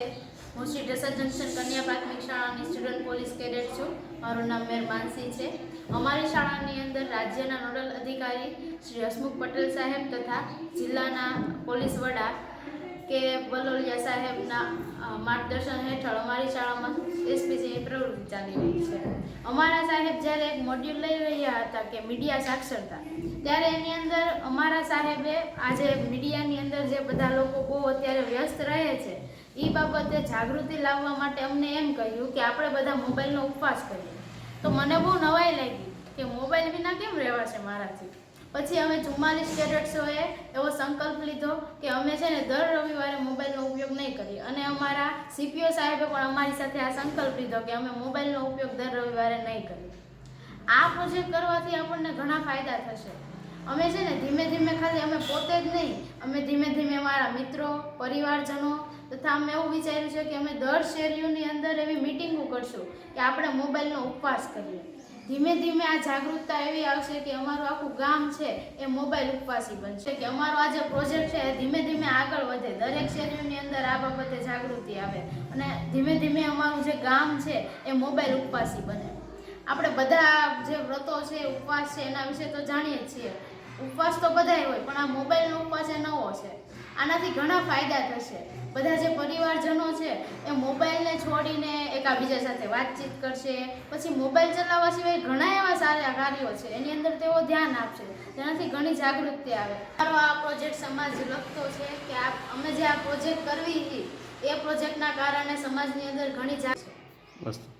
હું શ્રી ઢસા જંકશન કન્યા પ્રાથમિક શાળાની સ્ટુડન્ટ પોલીસ કેડેટ છું. મારું નામ મેર માનસી છે. અમારી શાળાની અંદર રાજ્યના નોડલ અધિકારી શ્રી હસમુખ પટેલ સાહેબ તથા જિલ્લાના પોલીસ વડા કે બલોલિયા સાહેબના માર્ગદર્શન હેઠળ અમારી શાળામાં એસપીસીની પ્રવૃત્તિ ચાલી રહી છે. અમારા સાહેબ જ્યારે એક મોડ્યુલ લઈ રહ્યા હતા કે મીડિયા સાક્ષરતા, ત્યારે એની અંદર અમારા સાહેબે આજે મીડિયાની અંદર જે બધા લોકો બહુ અત્યારે વ્યસ્ત રહે છે એ બાબતે જાગૃતિ લાવવા માટે અમને એમ કહ્યું કે આપણે બધા મોબાઈલનો ઉપવાસ કરીએ. તો મને બહુ નવાઈ લાગી કે મોબાઈલ વિના કેમ રહેવાશે મારાથી? પછી અમે ચુમ્માલીસ કેડેટ્સોએ એવો સંકલ્પ લીધો કે અમે છે ને દર રવિવારે મોબાઈલનો ઉપયોગ નહીં કરીએ. અને અમારા સીપીઓ સાહેબે પણ અમારી સાથે આ સંકલ્પ લીધો કે અમે મોબાઈલનો ઉપયોગ દર રવિવારે નહીં કરીએ. આ પ્રોજેક્ટ કરવાથી આપણને ઘણા ફાયદા થશે. અમે છે ને ખાલી અમે પોતે જ નહીં. અમે ધીમે ધીમે અમારા મિત્રો, પરિવારજનો તથા અમે એવું વિચાર્યું છે કે અમે દર શેરીઓની અંદર એવી મિટિંગો કરશું કે આપણે મોબાઈલનો ઉપવાસ કરીએ. ધીમે ધીમે આ જાગૃતતા એવી આવશે કે અમારું આખું ગામ છે એ મોબાઈલ ઉપવાસી બનશે, કે અમારો આ જે પ્રોજેક્ટ છે એ ધીમે ધીમે આગળ વધે. દરેક શેરીઓની અંદર આ બાબતે જાગૃતિ આવે અને ધીમે ધીમે અમારું જે ગામ છે એ મોબાઈલ ઉપવાસી બને. આપણે બધા જે વ્રતો છે, ઉપવાસ છે એના વિશે તો જાણીએ જ છીએ. ઉપવાસ તો બધાય હોય, પણ આ મોબાઈલનો ઉપવાસ એ નવો છે. આનાથી ઘણા ફાયદા થશે. બધા જે પરિવારજનો છે, એ મોબાઈલને છોડીને એકાબીજા સાથે વાતચીત કરશે. પછી મોબાઈલ ચલાવવા સિવાય ઘણા એવા સારા કાર્યો છે, એની અંદર તેઓ ધ્યાન આપશે. જેનાથી ઘણી જાગૃતિ આવે. મારો આ પ્રોજેક્ટ સમાજ લખતો છે કે આ અમે જે આ પ્રોજેક્ટ કરવી હતી, એ પ્રોજેક્ટના કારણે સમાજની અંદર ઘણી જાગ મસ્ત